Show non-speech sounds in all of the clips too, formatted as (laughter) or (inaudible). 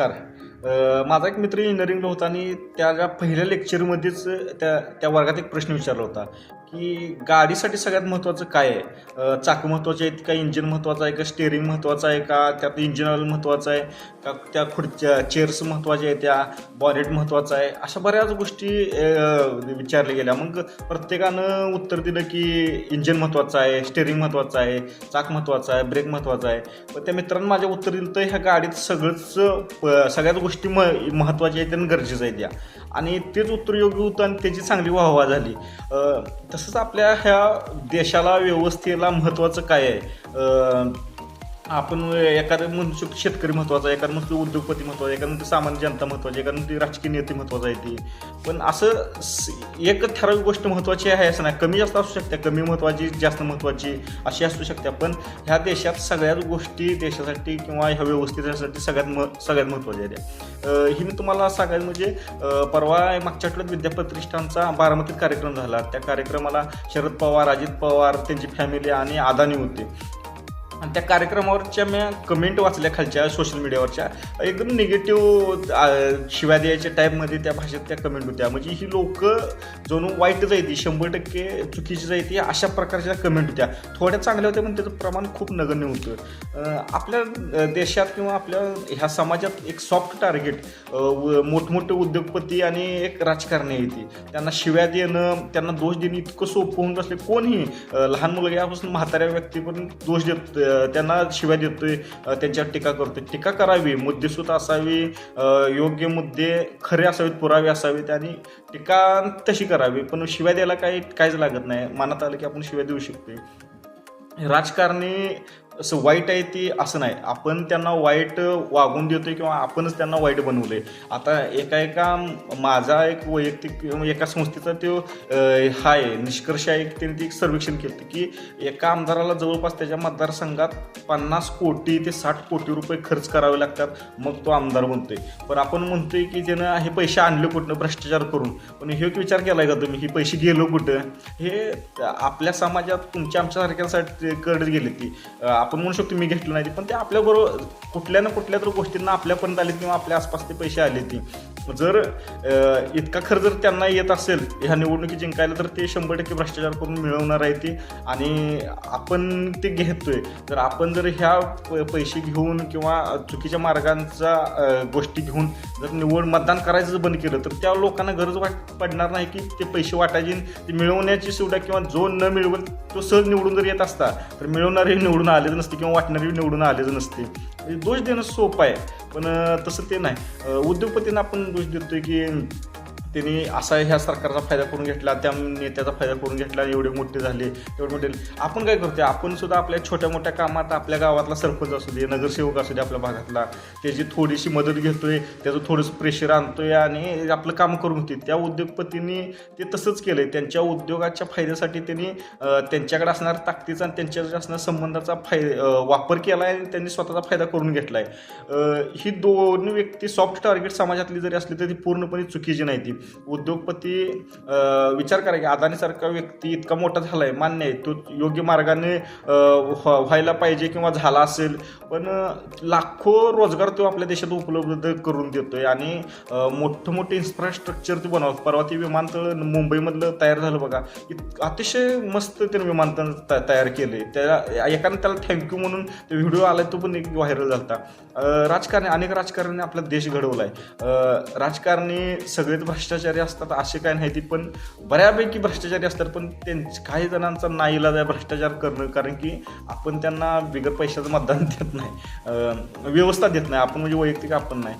नमस्कार. माझा एक मित्र इंजिनिअरिंगला होता आणि त्याच्या पहिल्या लेक्चरमध्येच त्या त्या वर्गात एक प्रश्न विचारला होता. की गाडीसाठी सगळ्यात महत्त्वाचं काय आहे? चाक महत्त्वाचे आहेत का? इंजिन महत्त्वाचं आहे का? स्टेअरिंग महत्त्वाचं आहे का? त्यात इंजिन ऑइल महत्त्वाचं आहे का? त्या खुर्च्या चेअर्स महत्त्वाच्या आहेत त्या? बॉनेट महत्त्वाचं आहे? अशा बऱ्याच गोष्टी विचारल्या गेल्या. मग प्रत्येकानं उत्तर दिलं की इंजिन महत्त्वाचं आहे स्टेअरिंग महत्त्वाचं आहे चाक महत्त्वाचं आहे ब्रेक महत्त्वाचा आहे. पण त्या मित्रांनी माझ्या उत्तर दिलं तर ह्या गाडीत सगळंच सगळ्याच गोष्टी म महत्त्वाच्या आहेत आणि गरजेचं आहे त्या. आणि तेच उत्तर योग्य होतं आणि त्याची चांगली वाहवा झाली. तसंच आपल्या ह्या देशाला व्यवस्थेला महत्त्वाचं काय आहे? आपण एखादं म्हणू शेतकरी महत्त्वाचा आहे एखादं म्हणतो उद्योगपती महत्त्वाचा आहे एखादं म्हणतो सामान्य जनता महत्त्वाची आहे एखादं म्हणतो राजकीय नेते महत्त्वाचं आहे ती. पण असं एक ठराविक गोष्ट महत्त्वाची आहे असं नाही. कमी जास्त असू शकते कमी महत्त्वाची जास्त महत्त्वाची अशी असू शकते. पण ह्या देशात सगळ्याच गोष्टी देशासाठी किंवा ह्या व्यवस्थेसाठी सगळ्यात म सगळ्यात महत्त्वाच्या आहेत. ही मी तुम्हाला सांगायचं म्हणजे परवा मागच्या आठवड्यात विद्याप्रतिष्ठानचा बारामतीत कार्यक्रम झाला. त्या कार्यक्रमाला शरद पवार अजित पवार त्यांची फॅमिली आणि अदानी होते. आणि त्या कार्यक्रमावरच्या मी कमेंट वाचल्या खालच्या सोशल मीडियावरच्या एकदम निगेटिव्ह शिव्या द्यायच्या टाईपमध्ये त्या भाषेत त्या कमेंट होत्या. म्हणजे ही लोक जणू वाईटच आहे ती शंभर टक्के चुकीचीच आहे ती अशा प्रकारच्या कमेंट होत्या. थोड्या चांगल्या होत्या पण त्याचं प्रमाण खूप नगण्य होतं. आपल्या देशात किंवा आपल्या ह्या समाजात एक सॉफ्ट टार्गेट मोठमोठे उद्योगपती आणि एक राजकारणी येते त्यांना शिव्या देणं त्यांना दोष देणं इतकं सोपं होऊन बसले. कोणीही लहान मुलग्यापासून म्हाताऱ्या व्यक्तीपर्यंत दोष देत त्यांना शिवाय देतोय त्यांच्यावर टीका करतोय. टीका करावी मुद्देसूद असावी योग्य मुद्दे खरे असावेत पुरावे असावेत आणि टीका तशी करावी. पण शिवाय द्यायला काही काहीच लागत नाही. मनात आलं की आपण शिवाय देऊ शकतोय. राजकारणी असं वाईट आहे ती असं नाही. आपण त्यांना वाईट वागून देतोय किंवा आपणच त्यांना वाईट बनवलंय. आता एका एका माझा एक वैयक्तिक किंवा एका संस्थेचा तो हा आहे निष्कर्ष आहे त्यांनी ती एक सर्वेक्षण केलं की एका आमदाराला जवळपास त्याच्या मतदारसंघात पन्नास कोटी ते साठ कोटी रुपये खर्च करावे लागतात मग तो आमदार बनतोय. पण आपण म्हणतोय की ज्यानं हे पैसे आणले कुठनं? भ्रष्टाचार करून. पण हे एक विचार केलाय का तुम्ही? ही पैसे गेलो कुठं? हे आपल्या समाजात तुमच्या आमच्यासारख्यांसाठी कडे गेले ती. आप आपण म्हणू शकतो मी घेतलं नाही ते, पण ते आपल्याबरोबर कुठल्या ना कुठल्या तर गोष्टींना आपल्यापर्यंत आले किंवा आपल्या आसपास ते पैसे आले ती. जर इतका खर्च जर त्यांना येत असेल ह्या निवडणुकी जिंकायला तर ते शंभर टक्के भ्रष्टाचार करून मिळवणार आहे ते. आणि आपण ते घेतोय. तर आपण जर ह्या प- पैसे घेऊन किंवा चुकीच्या मार्गांचा गोष्टी घेऊन जर निवड मतदान करायचं बंद केलं तर त्या लोकांना गरज वाट पडणार नाही की ते पैसे वाटायचे ते मिळवण्याची सुविधा किंवा जो न मिळवत तो सहज निवडून जर येत असता तर मिळवणारे निवडून आलेच नसते किंवा वाटणारे निवडून आलेच नसते. म्हणजे दोष देणं सोपं आहे. पण तसं ते नाही. उद्योगपतींना आपण दोष देतोय की त्यांनी असा ह्या सरकारचा फायदा करून घेतला त्या नेत्याचा फायदा करून घेतला एवढे मोठे झाले एवढे मोठे आपण काय करतोय? आपण सुद्धा आपल्या छोट्या मोठ्या कामात आपल्या गावातला सरपंच असू दे नगरसेवक असू दे आपल्या भागातला त्याची थोडीशी मदत घेतोय त्याचं थोडंसं प्रेशर आणतोय आणि आपलं काम करून घेते त्या उद्योगपतींनी ते तसंच केलंय. त्यांच्या उद्योगाच्या फायद्यासाठी त्यांनी त्यांच्याकडे असणाऱ्या ताकदीचा आणि त्यांच्याकडे असणाऱ्या संबंधाचा फाय वापर केला आहे आणि त्यांनी स्वतःचा फायदा करून घेतला आहे ही दोन व्यक्ती सॉफ्ट टार्गेट समाजातली जरी असली तरी पूर्णपणे चुकीची नाही ती. उद्योगपती विचार करा की अदानीसारखा व्यक्ती इतका मोठा झाला आहे मान्य आहे. तो योग्य मार्गाने व्हायला पाहिजे किंवा झाला असेल. पण लाखो रोजगार तो आपल्या देशात उपलब्ध करून देतो आहे आणि मोठं मोठं इन्फ्रास्ट्रक्चर ते बनवत परवा ते विमानतळ मुंबईमधलं तयार झालं बघा. इत- अतिशय मस्त त्यानं विमानतळ त- तयार केले त्याला एकाने त्याला थँक्यू म्हणून ते व्हिडिओ आला तो पण एक व्हायरल झाला राजकारणी अनेक राजकारणी आपला देश घडवला आहे राजकारणी सगळेच भ्रष्टाचारी असतात असे काय नाही ती पण बऱ्यापैकी भ्रष्टाचारी असतात पण त्यांच काही जणांचा नाईलाज आहे भ्रष्टाचार करणं कारण की आपण त्यांना बिगर पैशाचं मतदान (laughs) देत नाही व्यवस्था देत नाही आपण म्हणजे वैयक्तिक आपण नाही.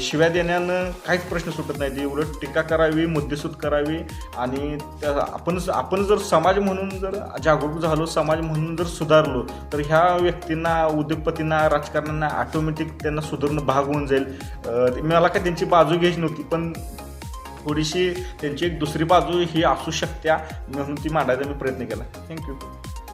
शिव्या देण्यानं काहीच प्रश्न सुटत नाही ते उलट टीका करावी मुद्देसूद करावी आणि त्या आपण आपण जर समाज म्हणून जर जागरूक झालो समाज म्हणून जर सुधारलो तर ह्या व्यक्तींना उद्योगपतींना राजकारण्यांना ऑटोमॅटिक त्यांना सुधारणं भाग होऊन जाईल. मला काय त्यांची बाजू घ्यायची नव्हती पण थोडीशी त्यांची एक दुसरी बाजू ही असू शकत्या म्हणून ती मांडायचा मी प्रयत्न केला. थँक्यू